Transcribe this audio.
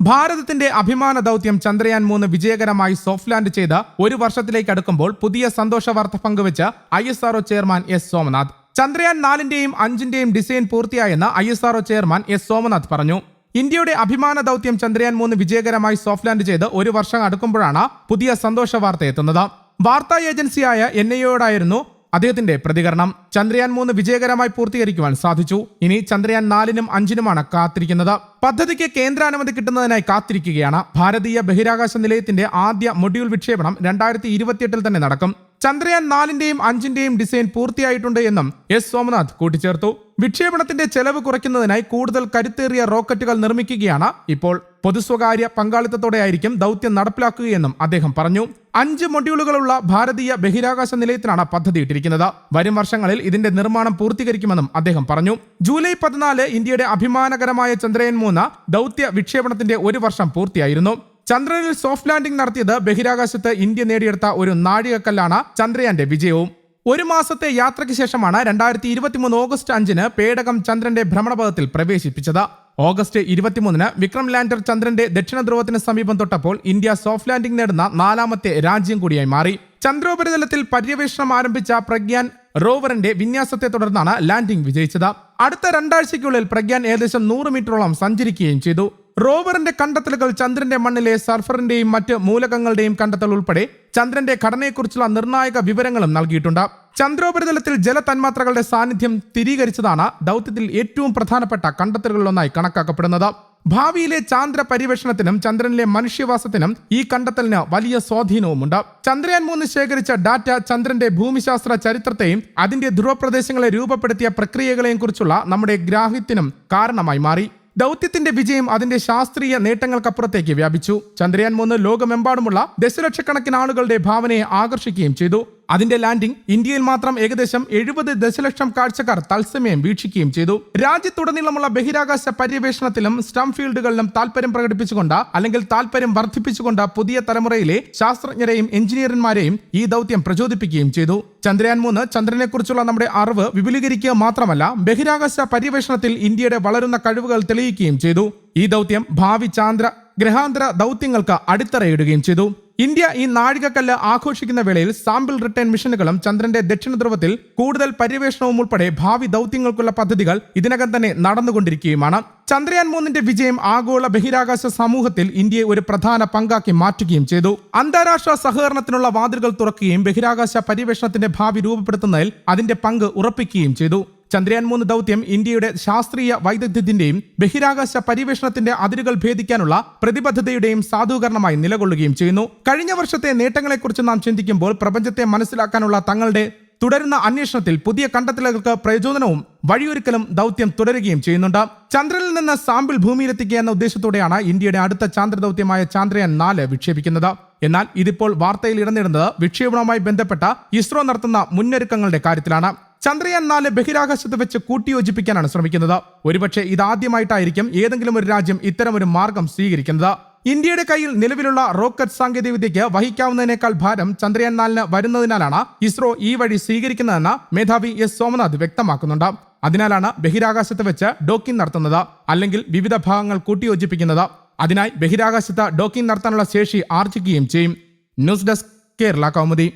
ഭാരതത്തിന്റെ അഭിമാന ദൗത്യം ചന്ദ്രയാൻ മൂന്ന് വിജയകരമായി സോഫ്റ്റ് ലാൻഡ് ചെയ്ത് ഒരു വർഷത്തിലേക്ക് അടുക്കുമ്പോൾ പുതിയ സന്തോഷ വാർത്ത പങ്കുവച്ച് I S R O chairman S Somanath. Chandrayaan നാലിന്റെയും അഞ്ചിന്റെയും design പൂർത്തിയായെന്ന് I S R O chairman S Somanath പറഞ്ഞു. ഇന്ത്യയുടെ അഭിമാന ദൗത്യം ചന്ദ്രയാൻ മൂന്ന് വിജയകരമായി സോഫ്റ്റ് ലാൻഡ് ചെയ്ത് ഒരു വർഷം അടുക്കുമ്പോഴാണ് പുതിയ സന്തോഷ വാർത്ത എത്തുന്നത്. വാർത്താ ഏജൻസിയായ എൻ ഐയോടായിരുന്നു അദ്ദേഹത്തിന്റെ പ്രതികരണം ചന്ദ്രയാൻ മൂന്ന് വിജയകരമായി പൂർത്തീകരിക്കുവാൻ സാധിച്ചു. ഇനി ചന്ദ്രയാൻ നാലിനും അഞ്ചിനുമാണ് കാത്തിരിക്കുന്നത്. പദ്ധതിക്ക് കേന്ദ്രാനുമതി കിട്ടുന്നതിനായി കാത്തിരിക്കുകയാണ്. ഭാരതീയ ബഹിരാകാശ നിലയത്തിന്റെ ആദ്യ മൊഡ്യൂൾ വിക്ഷേപണം രണ്ടായിരത്തി ഇരുപത്തിയെട്ടിൽ തന്നെ നടക്കും. ചന്ദ്രയാൻ നാലിന്റെയും അഞ്ചിന്റെയും ഡിസൈൻ പൂർത്തിയായിട്ടുണ്ട് എന്നും എസ് സോമനാഥ് കൂട്ടിച്ചേർത്തു. വിക്ഷേപണത്തിന്റെ ചെലവ് കുറയ്ക്കുന്നതിനായി കൂടുതൽ കരുത്തേറിയ റോക്കറ്റുകൾ നിർമ്മിക്കുകയാണ് ഇപ്പോൾ പൊതുസ്വകാര്യ പങ്കാളിത്തത്തോടെയായിരിക്കും ദൗത്യം നടപ്പിലാക്കുകയെന്നും അദ്ദേഹം പറഞ്ഞു. അഞ്ച് മൊഡ്യൂളുകളുള്ള ഭാരതീയ ബഹിരാകാശ നിലയത്തിനാണ് പദ്ധതി ഇട്ടിരിക്കുന്നത് വരും വർഷങ്ങളിൽ ഇതിന്റെ നിർമ്മാണം പൂർത്തീകരിക്കുമെന്നും അദ്ദേഹം പറഞ്ഞു. ജൂലൈ പതിനാല് ഇന്ത്യയുടെ അഭിമാനകരമായ ചന്ദ്രയൻ മൂന്ന് ദൗത്യ വിക്ഷേപണത്തിന്റെ ഒരു വർഷം പൂർത്തിയായിരുന്നു. ചന്ദ്രനിൽ സോഫ്റ്റ് ലാൻഡിംഗ് നടത്തിയത് ബഹിരാകാശത്ത് ഇന്ത്യ നേടിയെടുത്ത ഒരു നാഴികക്കല്ലാണ് ചന്ദ്രയാന്റെ വിജയവും. ഒരു മാസത്തെ യാത്രയ്ക്ക് ശേഷമാണ് രണ്ടായിരത്തി ഇരുപത്തിമൂന്ന് ഓഗസ്റ്റ് അഞ്ചിന് പേടകം ചന്ദ്രന്റെ ഭ്രമണപഥത്തിൽ പ്രവേശിപ്പിച്ചത്. ഓഗസ്റ്റ് ഇരുപത്തിമൂന്നിന് വിക്രം ലാൻഡർ ചന്ദ്രന്റെ ദക്ഷിണ ധ്രുവത്തിന് സമീപം തൊട്ടപ്പോൾ ഇന്ത്യ സോഫ്റ്റ് ലാൻഡിംഗ് നേടുന്ന നാലാമത്തെ രാജ്യം കൂടിയായി മാറി. ചന്ദ്രോപരിതലത്തിൽ പര്യവേഷണം ആരംഭിച്ച പ്രഗ്യാൻ റോവറിന്റെ വിന്യാസത്തെ തുടർന്നാണ് ലാൻഡിംഗ് വിജയിച്ചത്. അടുത്ത രണ്ടാഴ്ചയ്ക്കുള്ളിൽ പ്രഗ്യാൻ ഏകദേശം നൂറ് മീറ്ററോളം സഞ്ചരിക്കുകയും ചെയ്തു. റോവറിന്റെ കണ്ടെത്തലുകൾ ചന്ദ്രന്റെ മണ്ണിലെ സർഫറിന്റെയും മറ്റ് മൂലകങ്ങളുടെയും കണ്ടെത്തൽ ഉൾപ്പെടെ ചന്ദ്രന്റെ ഘടനയെക്കുറിച്ചുള്ള നിർണായക വിവരങ്ങളും നൽകിയിട്ടുണ്ട്. ചന്ദ്രോപരിതലത്തിൽ ജലതന്മാത്രകളുടെ സാന്നിധ്യം സ്ഥിരീകരിച്ചതാണ് ദൗത്യത്തിൽ ഏറ്റവും പ്രധാനപ്പെട്ട കണ്ടെത്തലുകളിലൊന്നായി കണക്കാക്കപ്പെടുന്നത്. ഭാവിയിലെ ചാന്ദ്ര പര്യവേഷണത്തിനും ചന്ദ്രനിലെ മനുഷ്യവാസത്തിനും ഈ കണ്ടെത്തലിന് വലിയ സ്വാധീനവുമുണ്ട്. ചന്ദ്രയാൻ മൂന്ന് ശേഖരിച്ച ഡാറ്റ ചന്ദ്രന്റെ ഭൂമിശാസ്ത്ര ചരിത്രത്തെയും അതിന്റെ ധ്രുവപ്രദേശങ്ങളെ രൂപപ്പെടുത്തിയ പ്രക്രിയകളെയും കുറിച്ചുള്ള നമ്മുടെ ഗ്രാഹ്യത്തിനും കാരണമായി മാറി. ദൗത്യത്തിന്റെ വിജയം അതിന്റെ ശാസ്ത്രീയ നേട്ടങ്ങൾക്കപ്പുറത്തേക്ക് വ്യാപിച്ചു. ചന്ദ്രയാൻ മൂന്ന് ലോകമെമ്പാടുമുള്ള ദശലക്ഷക്കണക്കിന് ആളുകളുടെ ഭാവനയെ ആകർഷിക്കുകയും ചെയ്തു. അതിന്റെ ലാൻഡിംഗ് ഇന്ത്യയിൽ മാത്രം ഏകദേശം എഴുപത് ദശലക്ഷം കാഴ്ചക്കാർ തത്സമയം വീക്ഷിക്കുകയും ചെയ്തു. രാജ്യത്തുടനീളമുള്ള ബഹിരാകാശ പര്യവേഷണത്തിലും സ്റ്റം ഫീൽഡുകളിലും താല്പര്യം പ്രകടിപ്പിച്ചുകൊണ്ട് അല്ലെങ്കിൽ താല്പര്യം വർദ്ധിപ്പിച്ചുകൊണ്ട് പുതിയ തലമുറയിലെ ശാസ്ത്രജ്ഞരെയും എഞ്ചിനീയർമാരെയും ഈ ദൗത്യം പ്രചോദിപ്പിക്കുകയും ചെയ്തു. ചന്ദ്രയാൻ മൂന്ന് ചന്ദ്രനെക്കുറിച്ചുള്ള നമ്മുടെ അറിവ് വിപുലീകരിക്കുക മാത്രമല്ല ബഹിരാകാശ പര്യവേഷണത്തിൽ ഇന്ത്യയുടെ വളരുന്ന കഴിവുകൾ തെളിയിക്കുകയും ചെയ്തു. ഈ ദൗത്യം ഭാവി ചാന്ദ്ര ഗ്രഹാന്തര ദൗത്യങ്ങൾക്ക് അടിത്തറയിടുകയും ചെയ്തു. ഇന്ത്യ ഈ നാഴികക്കല്ല് ആഘോഷിക്കുന്ന വേളയിൽ സാമ്പിൾ റിട്ടേൺ മിഷനുകളും ചന്ദ്രന്റെ ദക്ഷിണ ധ്രുവത്തിൽ കൂടുതൽ പര്യവേഷണവും ഉൾപ്പെടെ ഭാവി ദൗത്യങ്ങൾക്കുള്ള പദ്ധതികൾ ഇതിനകം തന്നെ നടന്നുകൊണ്ടിരിക്കുകയുമാണ്. ചന്ദ്രയാൻ മൂന്നിന്റെ വിജയം ആഗോള ബഹിരാകാശ സമൂഹത്തിൽ ഇന്ത്യയെ ഒരു പ്രധാന പങ്കാക്കി മാറ്റുകയും ചെയ്തു. അന്താരാഷ്ട്ര സഹകരണത്തിനുള്ള വാതിലുകൾ തുറക്കുകയും ബഹിരാകാശ പര്യവേഷണത്തിന്റെ ഭാവി രൂപപ്പെടുത്തുന്നതിൽ അതിന്റെ പങ്ക് ഉറപ്പിക്കുകയും ചെയ്തു. ചന്ദ്രയാൻ മൂന്ന് ദൗത്യം ഇന്ത്യയുടെ ശാസ്ത്രീയ വൈദഗ്ധ്യത്തിന്റെയും ബഹിരാകാശ പര്യവേഷണത്തിന്റെ അതിരുകൾ ഭേദിക്കാനുള്ള പ്രതിബദ്ധതയുടെയും സാധൂകരണമായി നിലകൊള്ളുകയും ചെയ്യുന്നു. കഴിഞ്ഞ വർഷത്തെ നേട്ടങ്ങളെക്കുറിച്ച് നാം ചിന്തിക്കുമ്പോൾ പ്രപഞ്ചത്തെ മനസ്സിലാക്കാനുള്ള തങ്ങളുടെ തുടരുന്ന അന്വേഷണത്തിൽ പുതിയ കണ്ടെത്തലുകൾക്ക് പ്രചോദനവും വഴിയൊരുക്കലും ദൗത്യം തുടരുകയും ചെയ്യുന്നുണ്ട്. ചന്ദ്രനിൽ നിന്ന് സാമ്പിൾ ഭൂമിയിലെത്തിക്കുക എന്ന ഉദ്ദേശത്തോടെയാണ് ഇന്ത്യയുടെ അടുത്ത ചാന്ദ്ര ദൗത്യമായ ചാന്ദ്രയാൻ നാല് വിക്ഷേപിക്കുന്നത്. എന്നാൽ ഇതിപ്പോൾ വാർത്തയിൽ ഇടന്നിടുന്നത് വിക്ഷേപണവുമായി ബന്ധപ്പെട്ട ഇസ്രോ നടത്തുന്ന മുന്നൊരുക്കങ്ങളുടെ കാര്യത്തിലാണ്. ചന്ദ്രയാൻ നാല് ബഹിരാകാശത്ത് വെച്ച് കൂട്ടിയോജിപ്പിക്കാനാണ് ശ്രമിക്കുന്നത്. ഒരുപക്ഷെ ഇതാദ്യമായിട്ടായിരിക്കും ഏതെങ്കിലും ഒരു രാജ്യം ഇത്തരമൊരു മാർഗം സ്വീകരിക്കുന്നത്. ഇന്ത്യയുടെ കയ്യിൽ നിലവിലുള്ള റോക്കറ്റ് സാങ്കേതികവിദ്യയ്ക്ക് വഹിക്കാവുന്നതിനേക്കാൾ ഭാരം ചന്ദ്രയാൻ നാലിന് വരുന്നതിനാലാണ് ഇസ്രോ ഈ വഴി സ്വീകരിക്കുന്നതെന്ന് മേധാവി എസ് സോമനാഥ് വ്യക്തമാക്കുന്നുണ്ട്. അതിനാലാണ് ബഹിരാകാശത്ത് വെച്ച് ഡോക്കിംഗ് നടത്തുന്നത് അല്ലെങ്കിൽ വിവിധ ഭാഗങ്ങൾ കൂട്ടിയോജിപ്പിക്കുന്നത്. അതിനായി ബഹിരാകാശത്ത് ഡോക്കിംഗ് നടത്താനുള്ള ശേഷി ആർജിക്കുകയും ചെയ്യും. News desk Kerala Kaumudi.